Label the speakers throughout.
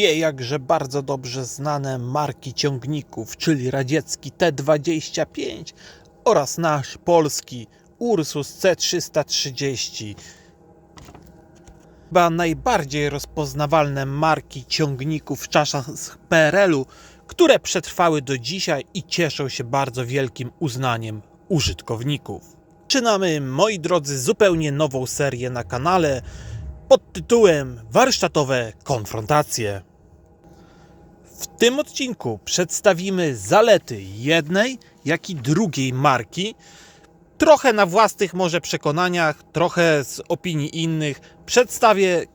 Speaker 1: dwie jakże bardzo dobrze znane marki ciągników, czyli radziecki T25 oraz nasz polski Ursus C330. Chyba najbardziej rozpoznawalne marki ciągników w czasach PRL-u, które przetrwały do dzisiaj i cieszą się bardzo wielkim uznaniem użytkowników. Zaczynamy, moi drodzy, zupełnie nową serię na kanale pod tytułem Warsztatowe konfrontacje. W tym odcinku przedstawimy zalety jednej, jak i drugiej marki. Trochę na własnych może przekonaniach, trochę z opinii innych. Przedstawię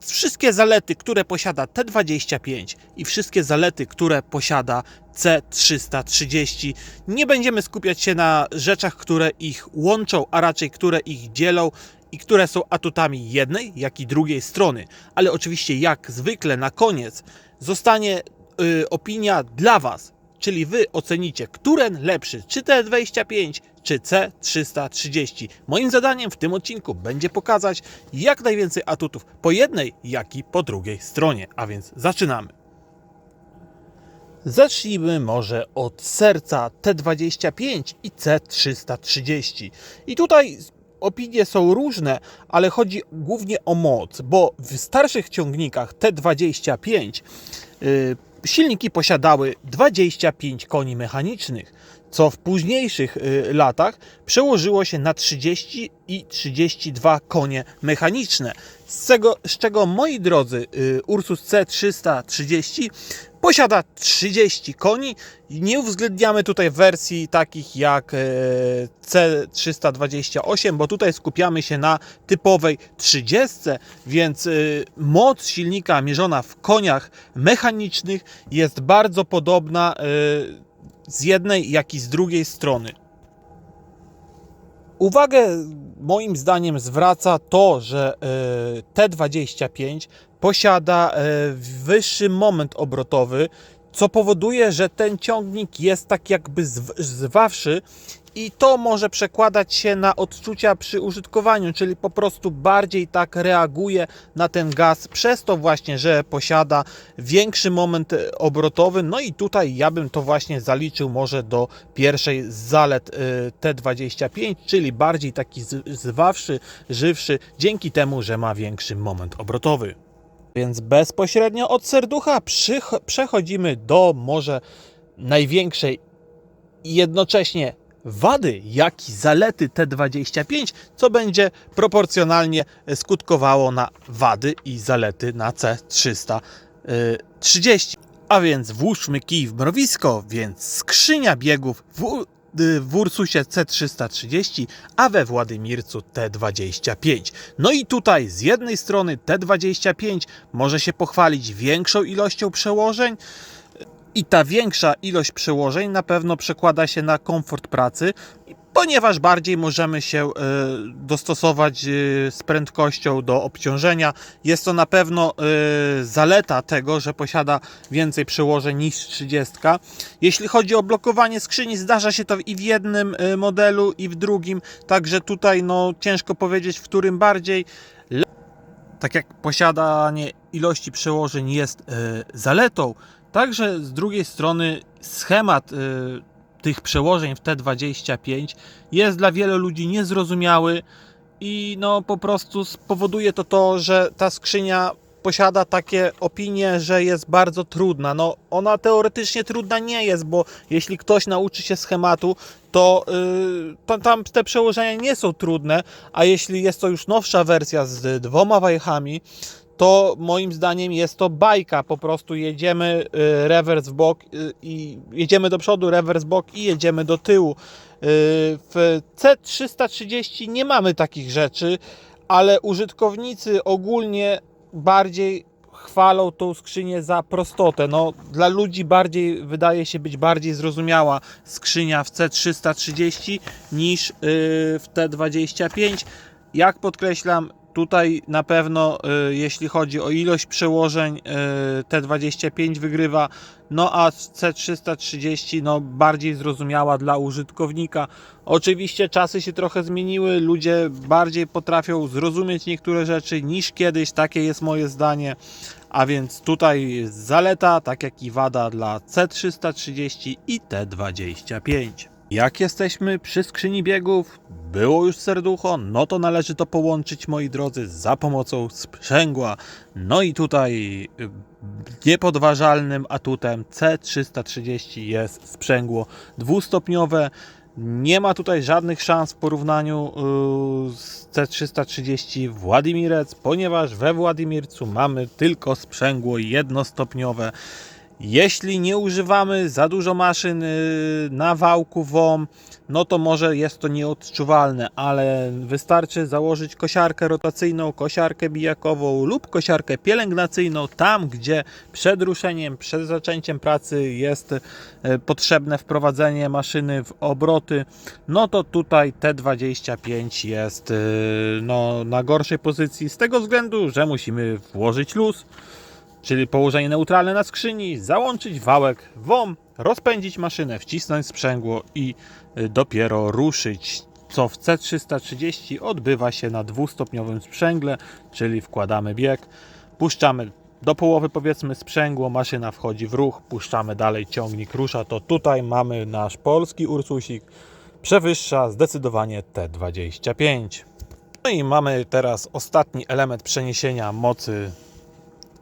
Speaker 1: wszystkie zalety, które posiada T25 i wszystkie zalety, które posiada C330. Nie będziemy skupiać się na rzeczach, które ich łączą, a raczej które ich dzielą i które są atutami jednej, jak i drugiej strony. Ale oczywiście, jak zwykle, na koniec zostanie y, opinia dla Was, czyli Wy ocenicie, który lepszy, czy T25, czy C330. Moim zadaniem w tym odcinku będzie pokazać jak najwięcej atutów po jednej, jak i po drugiej stronie. A więc zaczynamy. Zacznijmy może od serca T25 i C330. I tutaj opinie są różne, ale chodzi głównie o moc, bo w starszych ciągnikach T25 y, silniki posiadały 25 koni mechanicznych, co w późniejszych y, latach przełożyło się na 30 i 32 konie mechaniczne. Z czego, z czego moi drodzy, y, Ursus C330 posiada 30 koni. Nie uwzględniamy tutaj wersji takich jak e, C328, bo tutaj skupiamy się na typowej 30, więc e, moc silnika mierzona w koniach mechanicznych jest bardzo podobna e, z jednej, jak i z drugiej strony. Uwagę moim zdaniem zwraca to, że e, T25 posiada e, wyższy moment obrotowy, co powoduje, że ten ciągnik jest tak jakby zw- zwawszy i to może przekładać się na odczucia przy użytkowaniu, czyli po prostu bardziej tak reaguje na ten gaz, przez to właśnie, że posiada większy moment obrotowy. No i tutaj ja bym to właśnie zaliczył może do pierwszej z zalet e, T25, czyli bardziej taki zwawszy, żywszy, dzięki temu, że ma większy moment obrotowy. Więc bezpośrednio od serducha przechodzimy do może największej i jednocześnie wady, jak i zalety T25, co będzie proporcjonalnie skutkowało na wady i zalety na C330. A więc włóżmy kij w mrowisko, więc skrzynia biegów w, w Ursusie C330, a we Władymircu T25. No i tutaj z jednej strony T25 może się pochwalić większą ilością przełożeń, i ta większa ilość przełożeń na pewno przekłada się na komfort pracy, ponieważ bardziej możemy się e, dostosować e, z prędkością do obciążenia. Jest to na pewno e, zaleta tego, że posiada więcej przełożeń niż 30. Jeśli chodzi o blokowanie skrzyni, zdarza się to i w jednym modelu, i w drugim, także tutaj no, ciężko powiedzieć, w którym bardziej tak jak posiadanie ilości przełożeń jest zaletą, także z drugiej strony schemat e, tych przełożeń w T25 jest dla wielu ludzi niezrozumiały i no po prostu spowoduje to to, że ta skrzynia posiada takie opinie, że jest bardzo trudna. No ona teoretycznie trudna nie jest, bo jeśli ktoś nauczy się schematu, to, yy, tam te przełożenia nie są trudne, a jeśli jest to już nowsza wersja z dwoma wajchami, to moim zdaniem jest to bajka. Po prostu jedziemy y, rewers w bok y, i jedziemy do przodu, rewers w bok i jedziemy do tyłu. Y, W C330 nie mamy takich rzeczy, ale użytkownicy ogólnie bardziej chwalą tą skrzynię za prostotę. No, dla ludzi bardziej wydaje się być bardziej zrozumiała skrzynia w C330 niż w T25. Jak podkreślam, tutaj na pewno, y, jeśli chodzi o ilość przełożeń, y, T25 wygrywa, no a C330 no, bardziej zrozumiała dla użytkownika. Oczywiście czasy się trochę zmieniły, ludzie bardziej potrafią zrozumieć niektóre rzeczy niż kiedyś, takie jest moje zdanie. A więc tutaj zaleta, tak jak i wada dla C330 i T25. Jak jesteśmy przy skrzyni biegów, było już serducho, no to należy to połączyć, moi drodzy, za pomocą sprzęgła. No i tutaj y, niepodważalnym atutem C330 jest sprzęgło dwustopniowe. Nie ma tutaj żadnych szans w porównaniu y, z C330 Władimirec, ponieważ we Władimircu mamy tylko sprzęgło jednostopniowe. Jeśli nie używamy za dużo maszyn y, na wałku WOM, no to może jest to nieodczuwalne, ale wystarczy założyć kosiarkę rotacyjną, kosiarkę bijakową lub kosiarkę pielęgnacyjną tam, gdzie przed ruszeniem, przed zaczęciem pracy jest y, potrzebne wprowadzenie maszyny w obroty, no to tutaj T25 jest y, no, na gorszej pozycji z tego względu, że musimy włożyć luz, czyli położenie neutralne na skrzyni, załączyć wałek, WOM, rozpędzić maszynę, wcisnąć sprzęgło i y, dopiero ruszyć. Co w C330 odbywa się na dwustopniowym sprzęgle, czyli wkładamy bieg, puszczamy do połowy powiedzmy sprzęgło, maszyna wchodzi w ruch, puszczamy dalej, ciągnik rusza, to tutaj mamy nasz polski Ursusik, przewyższa zdecydowanie T25. No i mamy teraz ostatni element przeniesienia mocy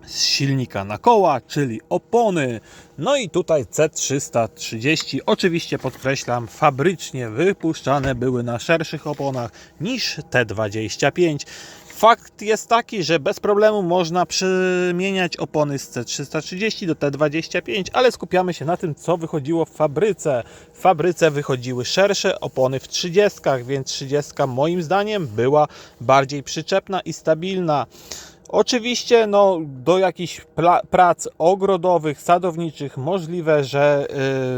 Speaker 1: z silnika na koła, czyli opony. No i tutaj C330, oczywiście podkreślam, fabrycznie wypuszczane były na szerszych oponach niż T25. Fakt jest taki, że bez problemu można przemieniać opony z C330 do T25, ale skupiamy się na tym, co wychodziło w fabryce. W fabryce wychodziły szersze opony w 30, więc 30 moim zdaniem była bardziej przyczepna i stabilna. Oczywiście no, do jakichś prac ogrodowych, sadowniczych możliwe, że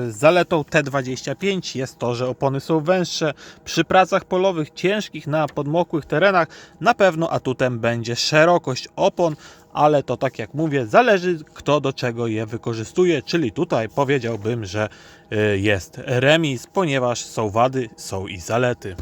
Speaker 1: y, zaletą T25 jest to, że opony są węższe. Przy pracach polowych ciężkich na podmokłych terenach na pewno atutem będzie szerokość opon, ale to tak jak mówię, zależy kto do czego je wykorzystuje, czyli tutaj powiedziałbym, że y, jest remis, ponieważ są wady, są i zalety.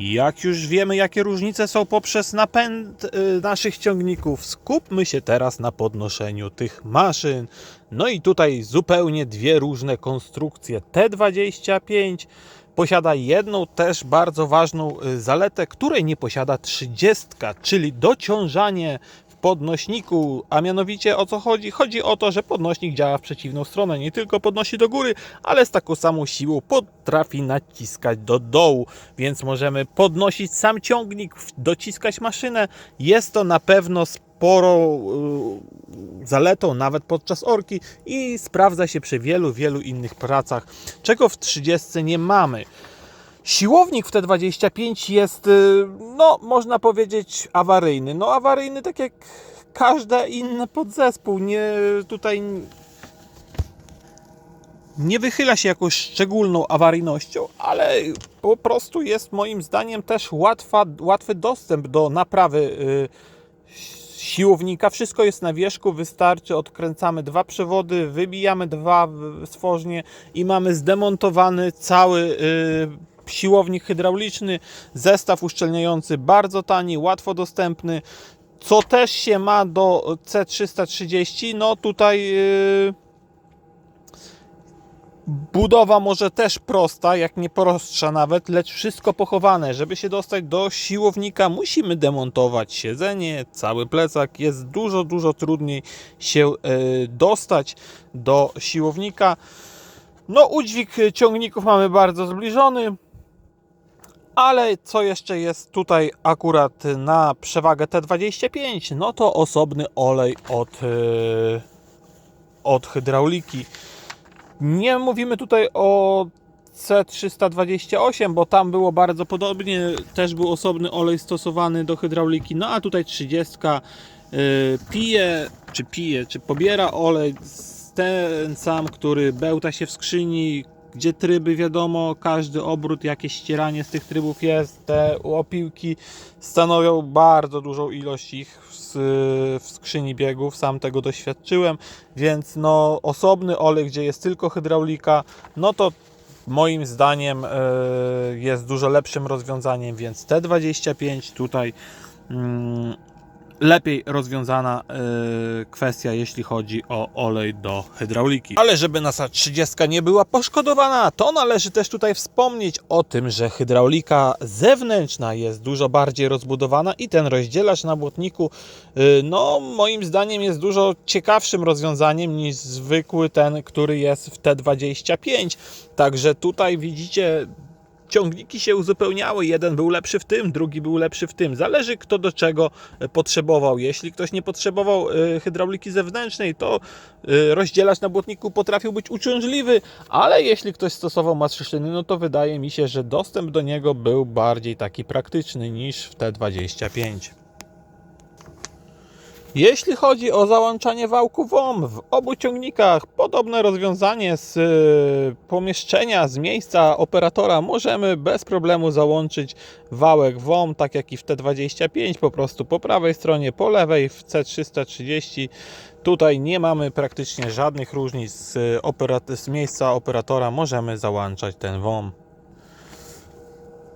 Speaker 1: Jak już wiemy, jakie różnice są poprzez napęd y, naszych ciągników, skupmy się teraz na podnoszeniu tych maszyn. No i tutaj zupełnie dwie różne konstrukcje. T25 posiada jedną też bardzo ważną y, zaletę, której nie posiada 30, czyli dociążanie podnośniku. A mianowicie o co chodzi? Chodzi o to, że podnośnik działa w przeciwną stronę. Nie tylko podnosi do góry, ale z taką samą siłą potrafi naciskać do dołu. Więc możemy podnosić sam ciągnik, dociskać maszynę. Jest to na pewno sporo y, zaletą nawet podczas orki i sprawdza się przy wielu, wielu innych pracach, czego w 30 nie mamy. Siłownik w T25 jest, y, no można powiedzieć, awaryjny. No awaryjny tak jak każdy inny podzespół. Nie, tutaj nie wychyla się jakąś szczególną awaryjnością, ale po prostu jest moim zdaniem też łatwa, łatwy dostęp do naprawy y, siłownika. Wszystko jest na wierzchu, wystarczy, odkręcamy dwa przewody, wybijamy dwa stworznie i mamy zdemontowany cały y, siłownik hydrauliczny, zestaw uszczelniający bardzo tani, łatwo dostępny. Co też się ma do C330, no tutaj y, budowa może też prosta, jak nie prostsza nawet, lecz wszystko pochowane. Żeby się dostać do siłownika, musimy demontować siedzenie, cały plecak. Jest dużo, dużo trudniej się y, dostać do siłownika. No, udźwig ciągników mamy bardzo zbliżony. Ale co jeszcze jest tutaj akurat na przewagę T25? No to osobny olej od, y, od hydrauliki. Nie mówimy tutaj o C328, bo tam było bardzo podobnie, też był osobny olej stosowany do hydrauliki, no a tutaj 30 y, pije, czy pije, czy pobiera olej, ten sam, który bełta się w skrzyni, gdzie tryby wiadomo, każdy obrót, jakieś ścieranie z tych trybów jest. Te opiłki stanowią bardzo dużą ilość ich w, skrzyni biegów, sam tego doświadczyłem, więc no osobny olej, gdzie jest tylko hydraulika, no to moim zdaniem e, jest dużo lepszym rozwiązaniem, więc T25 tutaj mm, lepiej rozwiązana e, kwestia, jeśli chodzi o olej do hydrauliki. Ale żeby nasza 30 nie była poszkodowana, to należy też tutaj wspomnieć o tym, że hydraulika zewnętrzna jest dużo bardziej rozbudowana i ten rozdzielacz na błotniku, y, no moim zdaniem jest dużo ciekawszym rozwiązaniem niż zwykły ten, który jest w T25. Także tutaj widzicie ciągniki się uzupełniały. Jeden był lepszy w tym, drugi był lepszy w tym. Zależy kto do czego e, potrzebował. Jeśli ktoś nie potrzebował e, hydrauliki zewnętrznej, to e, rozdzielacz na błotniku potrafił być uciążliwy, ale jeśli ktoś stosował maszyny, no to wydaje mi się, że dostęp do niego był bardziej taki praktyczny niż w T25. Jeśli chodzi o załączanie wałku WOM w obu ciągnikach, podobne rozwiązanie z y, pomieszczenia, z miejsca operatora możemy bez problemu załączyć wałek WOM, tak jak i w T25, po prostu po prawej stronie, po lewej w C330. Tutaj nie mamy praktycznie żadnych różnic z, y, z miejsca operatora, możemy załączać ten WOM.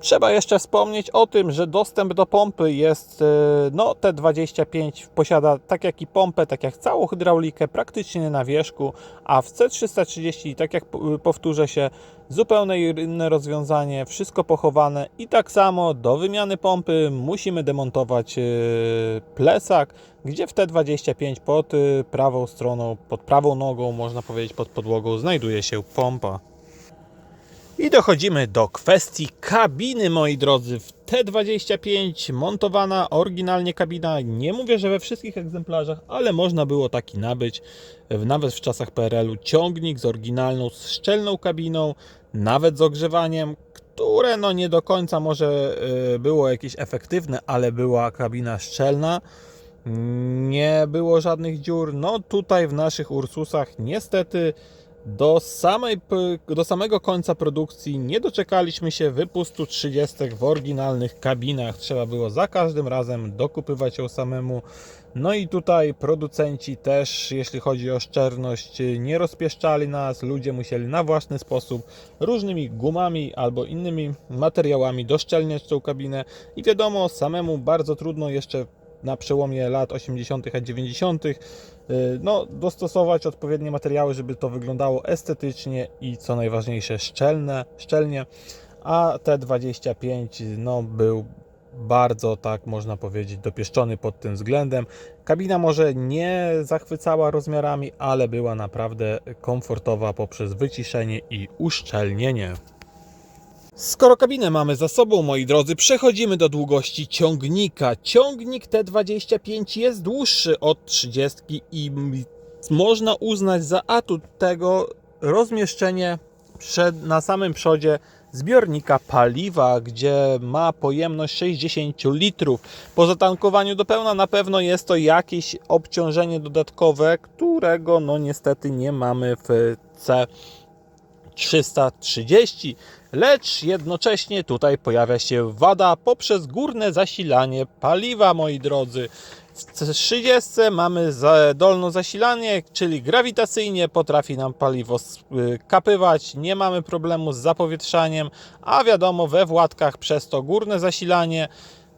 Speaker 1: Trzeba jeszcze wspomnieć o tym, że dostęp do pompy jest, e, no T25 posiada tak jak i pompę, tak jak całą hydraulikę praktycznie na wierzchu, a w C330, tak jak powtórzę się, zupełnie inne rozwiązanie, wszystko pochowane i tak samo do wymiany pompy musimy demontować e, plecak, gdzie w T25 pod e, prawą stroną, pod prawą nogą, można powiedzieć pod podłogą, znajduje się pompa. I dochodzimy do kwestii kabiny, moi drodzy. W T25 montowana oryginalnie kabina. Nie mówię, że we wszystkich egzemplarzach, ale można było taki nabyć. Nawet w czasach PRL-u ciągnik z oryginalną, z szczelną kabiną, nawet z ogrzewaniem, które no nie do końca może y, było jakieś efektywne, ale była kabina szczelna. Nie było żadnych dziur. No tutaj w naszych Ursusach niestety do, samej, do samego końca produkcji nie doczekaliśmy się wypustu 30 w oryginalnych kabinach. Trzeba było za każdym razem dokupywać ją samemu. No i tutaj producenci też, jeśli chodzi o szczerność, nie rozpieszczali nas. Ludzie musieli na własny sposób różnymi gumami albo innymi materiałami doszczelniać tą kabinę. I wiadomo, samemu bardzo trudno jeszcze na przełomie lat 80. a 90. y, No, dostosować odpowiednie materiały, żeby to wyglądało estetycznie i co najważniejsze szczelne, szczelnie. A T25 no, był bardzo, tak można powiedzieć, dopieszczony pod tym względem. Kabina może nie zachwycała rozmiarami, ale była naprawdę komfortowa poprzez wyciszenie i uszczelnienie. Skoro kabinę mamy za sobą, moi drodzy, przechodzimy do długości ciągnika. Ciągnik T25 jest dłuższy od 30 i można uznać za atut tego rozmieszczenie przed, na samym przodzie zbiornika paliwa, gdzie ma pojemność 60 litrów. Po zatankowaniu do pełna na pewno jest to jakieś obciążenie dodatkowe, którego no niestety nie mamy w C 330, lecz jednocześnie tutaj pojawia się wada poprzez górne zasilanie paliwa, moi drodzy. W 30 mamy dolne zasilanie, czyli grawitacyjnie potrafi nam paliwo kapywać, nie mamy problemu z zapowietrzaniem, a wiadomo we Władkach przez to górne zasilanie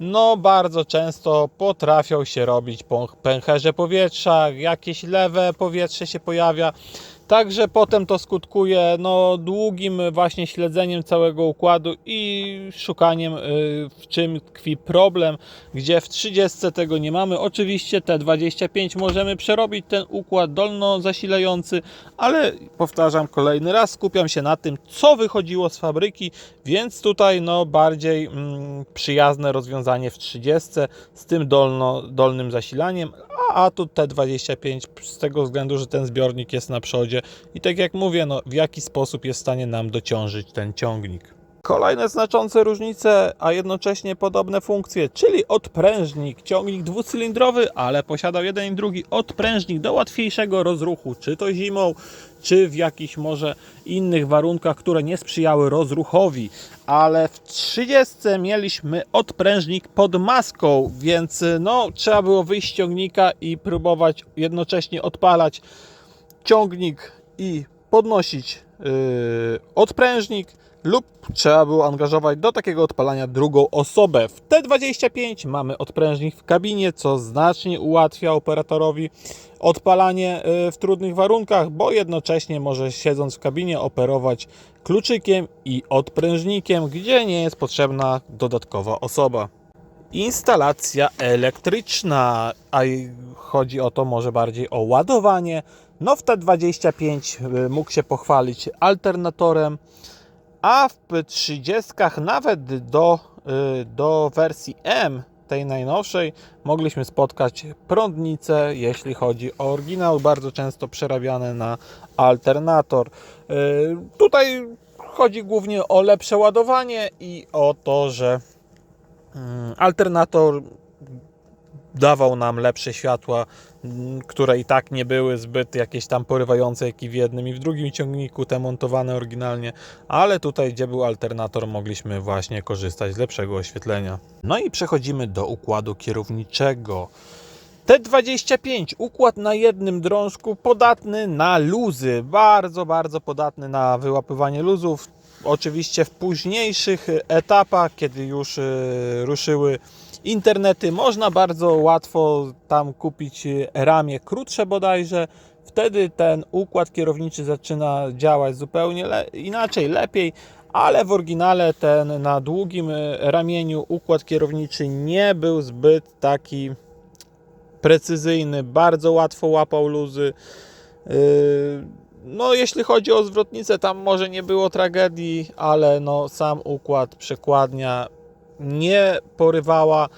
Speaker 1: no bardzo często potrafią się robić pęcherze powietrza, jakieś lewe powietrze się pojawia. Także potem to skutkuje no, długim właśnie śledzeniem całego układu i szukaniem y, w czym tkwi problem, gdzie w 30 tego nie mamy. Oczywiście T25 możemy przerobić ten układ dolno zasilający, ale powtarzam kolejny raz, skupiam się na tym, co wychodziło z fabryki, więc tutaj no, bardziej mm, przyjazne rozwiązanie w 30 z tym dolno, dolnym zasilaniem, a, a tu T25 z tego względu, że ten zbiornik jest na przodzie i tak jak mówię, no, w jaki sposób jest w stanie nam dociążyć ten ciągnik. Kolejne znaczące różnice, a jednocześnie podobne funkcje, czyli odprężnik, ciągnik dwucylindrowy, ale posiadał jeden i drugi odprężnik do łatwiejszego rozruchu, czy to zimą, czy w jakichś może innych warunkach, które nie sprzyjały rozruchowi. Ale w 30 mieliśmy odprężnik pod maską, więc no, trzeba było wyjść z ciągnika i próbować jednocześnie odpalać ciągnik i podnosić yy, odprężnik lub trzeba było angażować do takiego odpalania drugą osobę. W T25 mamy odprężnik w kabinie, co znacznie ułatwia operatorowi odpalanie yy, w trudnych warunkach, bo jednocześnie może siedząc w kabinie operować kluczykiem i odprężnikiem, gdzie nie jest potrzebna dodatkowa osoba. Instalacja elektryczna, a chodzi o to może bardziej o ładowanie. No w T25 y, mógł się pochwalić alternatorem, a w 30 nawet do, y, do wersji M, tej najnowszej, mogliśmy spotkać prądnice, jeśli chodzi o oryginał, bardzo często przerabiane na alternator. Y, Tutaj chodzi głównie o lepsze ładowanie i o to, że mm, alternator dawał nam lepsze światła, które i tak nie były zbyt jakieś tam porywające, jak i w jednym i w drugim ciągniku, te montowane oryginalnie, ale tutaj, gdzie był alternator, mogliśmy właśnie korzystać z lepszego oświetlenia. No i przechodzimy do układu kierowniczego. T25, układ na jednym drążku, podatny na luzy, bardzo, bardzo podatny na wyłapywanie luzów. Oczywiście w późniejszych etapach, kiedy już y, ruszyły internety, można bardzo łatwo tam kupić ramię krótsze bodajże. Wtedy ten układ kierowniczy zaczyna działać zupełnie le inaczej, lepiej, ale w oryginale ten na długim y, ramieniu układ kierowniczy nie był zbyt taki precyzyjny, bardzo łatwo łapał luzy. Yy, No, jeśli chodzi o zwrotnicę, tam może nie było tragedii, ale no, sam układ, przekładnia nie porywała.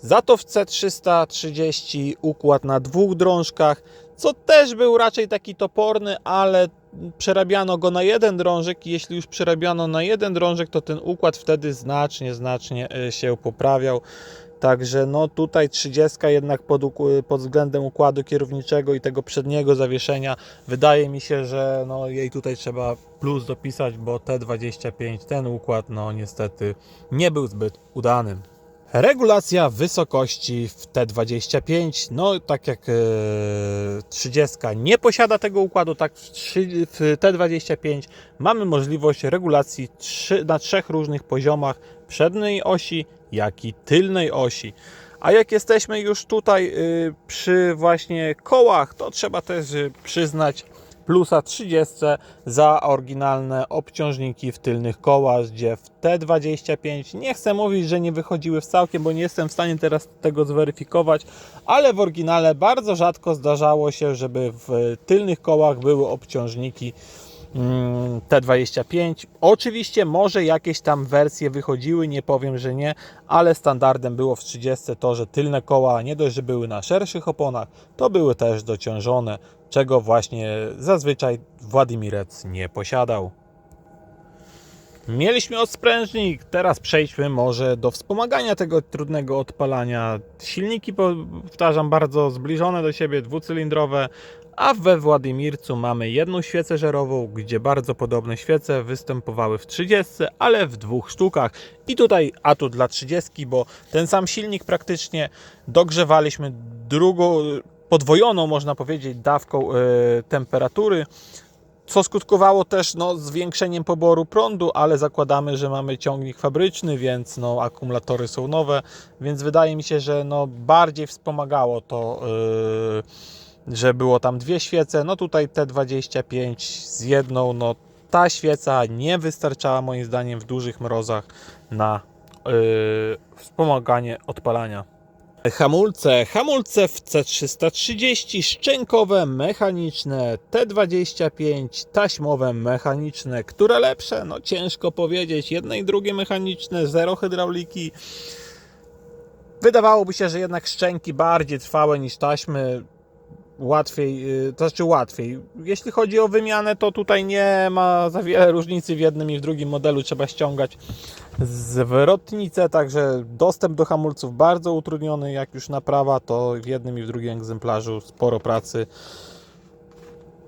Speaker 1: Za to w C330 układ na dwóch drążkach, co też był raczej taki toporny, ale przerabiano go na jeden drążek i jeśli już przerabiano na jeden drążek, to ten układ wtedy znacznie, znacznie y, się poprawiał. Także no tutaj 30 jednak pod, pod względem układu kierowniczego i tego przedniego zawieszenia wydaje mi się, że no jej tutaj trzeba plus dopisać, bo T25 ten układ no niestety nie był zbyt udany. Regulacja wysokości w T25, no tak jak e, 30 nie posiada tego układu, tak w, trzy- w T25 mamy możliwość regulacji na trzech różnych poziomach przedniej osi, jak i tylnej osi. A jak jesteśmy już tutaj y, przy właśnie kołach, to trzeba też y, przyznać plusa 30 za oryginalne obciążniki w tylnych kołach, gdzie w T25 nie chcę mówić, że nie wychodziły w całkiem, bo nie jestem w stanie teraz tego zweryfikować, ale w oryginale bardzo rzadko zdarzało się, żeby w tylnych kołach były obciążniki mm, T25. Oczywiście może jakieś tam wersje wychodziły, nie powiem, że nie, ale standardem było w 30 to, że tylne koła nie dość, że były na szerszych oponach, to były też dociążone, czego właśnie zazwyczaj Władimirec nie posiadał. Mieliśmy odprężnik, teraz przejdźmy może do wspomagania tego trudnego odpalania. Silniki, powtarzam, bardzo zbliżone do siebie, dwucylindrowe, a we Władimircu mamy jedną świecę żerową, gdzie bardzo podobne świece występowały w 30, ale w dwóch sztukach. I tutaj atut dla 30, bo ten sam silnik praktycznie dogrzewaliśmy drugą, podwojoną można powiedzieć, dawką e, temperatury co skutkowało też no, zwiększeniem poboru prądu, ale zakładamy, że mamy ciągnik fabryczny, więc no, akumulatory są nowe, więc wydaje mi się, że no, bardziej wspomagało to, yy, że było tam dwie świece. No tutaj T25 z jedną, no ta świeca nie wystarczała moim zdaniem w dużych mrozach na yy, wspomaganie odpalania. Hamulce, hamulce w C330, szczękowe, mechaniczne, T25, taśmowe, mechaniczne. Które lepsze? No ciężko powiedzieć. Jedne i drugie mechaniczne, zero hydrauliki. Wydawałoby się, że jednak szczęki bardziej trwałe niż taśmy. Łatwiej, y, to znaczy łatwiej. Jeśli chodzi o wymianę, to tutaj nie ma za wiele różnicy w jednym i w drugim modelu. Trzeba ściągać zwrotnicę, także dostęp do hamulców bardzo utrudniony. Jak już naprawa, to w jednym i w drugim egzemplarzu sporo pracy.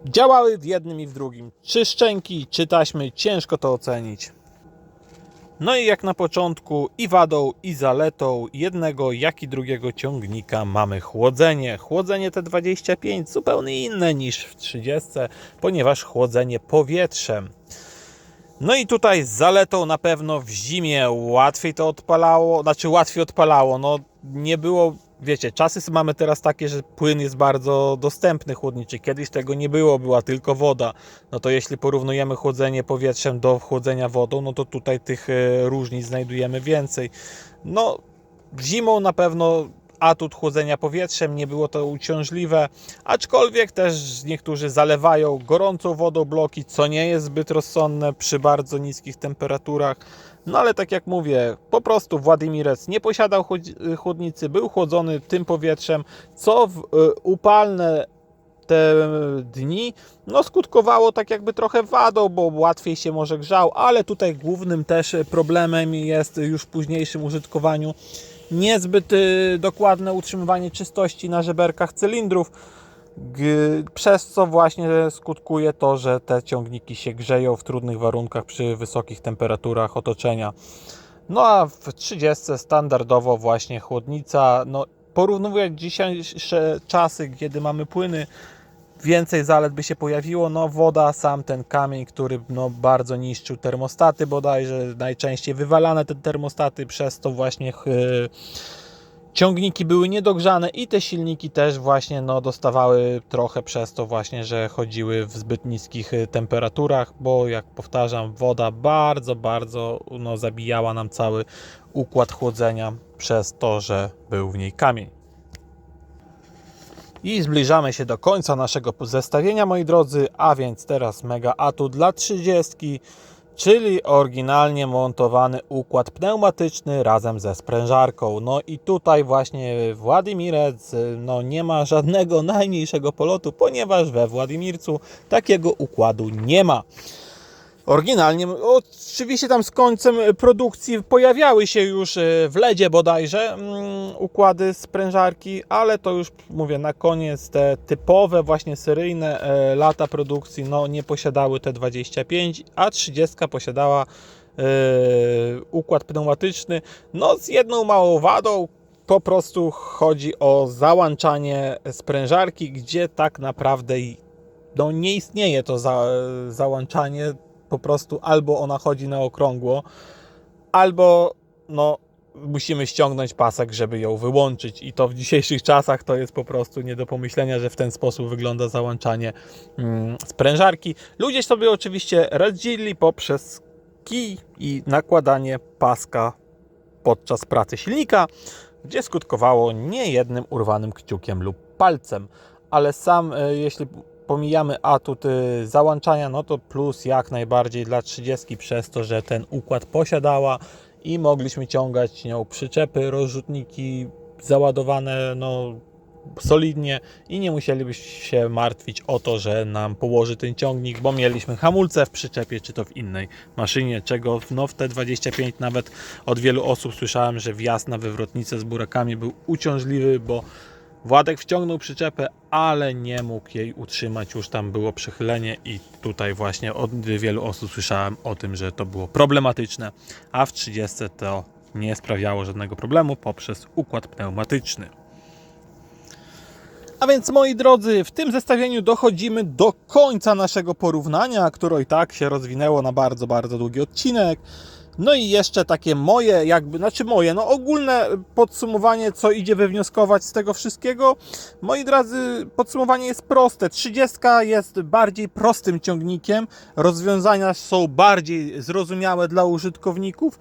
Speaker 1: Działały w jednym i w drugim. Czy szczęki, czy taśmy, ciężko to ocenić. No i jak na początku i wadą i zaletą jednego jak i drugiego ciągnika mamy chłodzenie. Chłodzenie T25 zupełnie inne niż w 30, ponieważ chłodzenie powietrzem. No i tutaj zaletą na pewno w zimie łatwiej to odpalało, znaczy łatwiej odpalało, no nie było, wiecie, czasy mamy teraz takie, że płyn jest bardzo dostępny chłodniczy, kiedyś tego nie było, była tylko woda, no to jeśli porównujemy chłodzenie powietrzem do chłodzenia wodą, no to tutaj tych e, różnic znajdujemy więcej. No zimą na pewno atut chłodzenia powietrzem, nie było to uciążliwe, aczkolwiek też niektórzy zalewają gorącą wodą bloki, co nie jest zbyt rozsądne przy bardzo niskich temperaturach. No ale tak jak mówię, po prostu Władimirec nie posiadał chłodnicy, był chłodzony tym powietrzem, co w y, upalne te dni no skutkowało tak jakby trochę wadą, bo łatwiej się może grzał, ale tutaj głównym też problemem jest już w późniejszym użytkowaniu niezbyt y, dokładne utrzymywanie czystości na żeberkach cylindrów, przez co właśnie skutkuje to, że te ciągniki się grzeją w trudnych warunkach przy wysokich temperaturach otoczenia. No a w 30 standardowo właśnie chłodnica, no porównując dzisiejsze czasy, kiedy mamy płyny, więcej zalet by się pojawiło. No woda, sam ten kamień, który no, bardzo niszczył termostaty bodajże, najczęściej wywalane te termostaty, przez to właśnie ch- ciągniki były niedogrzane i te silniki też właśnie no, dostawały trochę przez to właśnie, że chodziły w zbyt niskich y, temperaturach, bo jak powtarzam, woda bardzo, bardzo no, zabijała nam cały układ chłodzenia przez to, że był w niej kamień. I zbliżamy się do końca naszego zestawienia, moi drodzy, a więc teraz mega atut dla 30, czyli oryginalnie montowany układ pneumatyczny razem ze sprężarką. No i tutaj właśnie Władimirec no, nie ma żadnego najmniejszego polotu, ponieważ we Władimircu takiego układu nie ma. Oryginalnie, oczywiście tam z końcem produkcji pojawiały się już e, w ledzie bodajże mm, układy sprężarki, ale to już mówię na koniec te typowe właśnie seryjne e, lata produkcji no nie posiadały te 25, a 30 posiadała e, układ pneumatyczny, no z jedną małą wadą, po prostu chodzi o załączanie sprężarki, gdzie tak naprawdę no, nie istnieje to za, załączanie, po prostu albo ona chodzi na okrągło, albo no, musimy ściągnąć pasek, żeby ją wyłączyć. I to w dzisiejszych czasach to jest po prostu nie do pomyślenia, że w ten sposób wygląda załączanie mm, sprężarki. Ludzie sobie oczywiście radzili poprzez kij i nakładanie paska podczas pracy silnika, gdzie skutkowało niejednym urwanym kciukiem lub palcem. Ale sam, e, jeśli pomijamy atut y, załączania, no to plus jak najbardziej dla 30 przez to, że ten układ posiadała i mogliśmy ciągać nią przyczepy, rozrzutniki załadowane no, solidnie i nie musielibyśmy się martwić o to, że nam położy ten ciągnik, bo mieliśmy hamulce w przyczepie czy to w innej maszynie, czego no, w T25 nawet od wielu osób słyszałem, że wjazd na wywrotnicę z burakami był uciążliwy, bo Władek wciągnął przyczepę, ale nie mógł jej utrzymać, już tam było przechylenie i tutaj właśnie od wielu osób słyszałem o tym, że to było problematyczne, a w 30 to nie sprawiało żadnego problemu poprzez układ pneumatyczny. A więc moi drodzy, w tym zestawieniu dochodzimy do końca naszego porównania, które i tak się rozwinęło na bardzo, bardzo długi odcinek. No i jeszcze takie moje, jakby, znaczy moje, no ogólne podsumowanie, co idzie wywnioskować z tego wszystkiego. Moi drodzy, podsumowanie jest proste. 30 jest bardziej prostym ciągnikiem, rozwiązania są bardziej zrozumiałe dla użytkowników,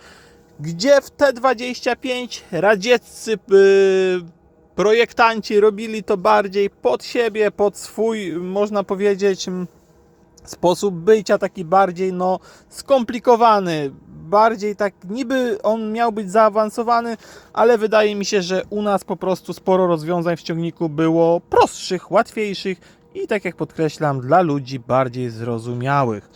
Speaker 1: gdzie w T25 radzieccy yy, projektanci robili to bardziej pod siebie, pod swój, można powiedzieć, sposób bycia taki bardziej no, skomplikowany. Bardziej tak, niby on miał być zaawansowany, ale wydaje mi się, że u nas po prostu sporo rozwiązań w ciągniku było prostszych, łatwiejszych i tak jak podkreślam, dla ludzi bardziej zrozumiałych.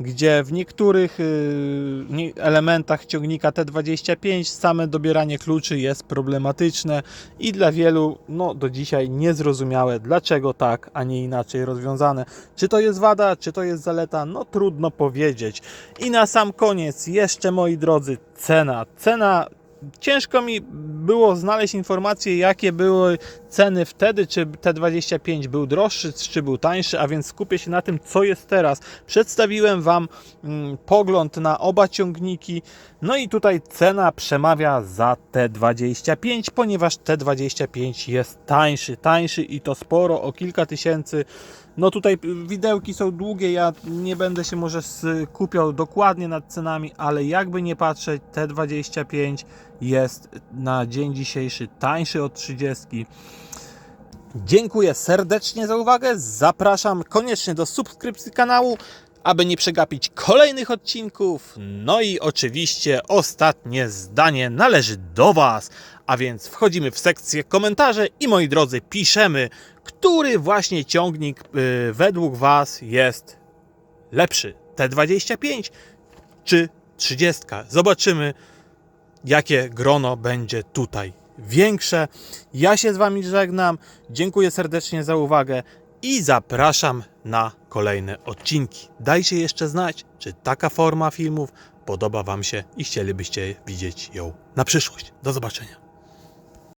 Speaker 1: Gdzie w niektórych y, elementach ciągnika T25 same dobieranie kluczy jest problematyczne i dla wielu no, do dzisiaj niezrozumiałe, dlaczego tak, a nie inaczej rozwiązane. Czy to jest wada, czy to jest zaleta, no trudno powiedzieć. I na sam koniec, jeszcze moi drodzy, cena. Cena. Ciężko mi było znaleźć informacje, jakie były ceny wtedy, czy T25 był droższy, czy był tańszy, a więc skupię się na tym, co jest teraz. Przedstawiłem Wam mm, pogląd na oba ciągniki, no i tutaj cena przemawia za T25, ponieważ T25 jest tańszy, tańszy i to sporo, o kilka tysięcy. No tutaj widełki są długie, ja nie będę się może skupiał dokładnie nad cenami, ale jakby nie patrzeć, T25 jest na dzień dzisiejszy tańszy od 30. Dziękuję serdecznie za uwagę. Zapraszam koniecznie do subskrypcji kanału, aby nie przegapić kolejnych odcinków. No i oczywiście ostatnie zdanie należy do Was. A więc wchodzimy w sekcję komentarzy i moi drodzy, piszemy, który właśnie ciągnik y, według Was jest lepszy. T25 czy 30. Zobaczymy, jakie grono będzie tutaj większe. Ja się z Wami żegnam. Dziękuję serdecznie za uwagę i zapraszam na kolejne odcinki. Dajcie jeszcze znać, czy taka forma filmów podoba Wam się i chcielibyście widzieć ją na przyszłość. Do zobaczenia.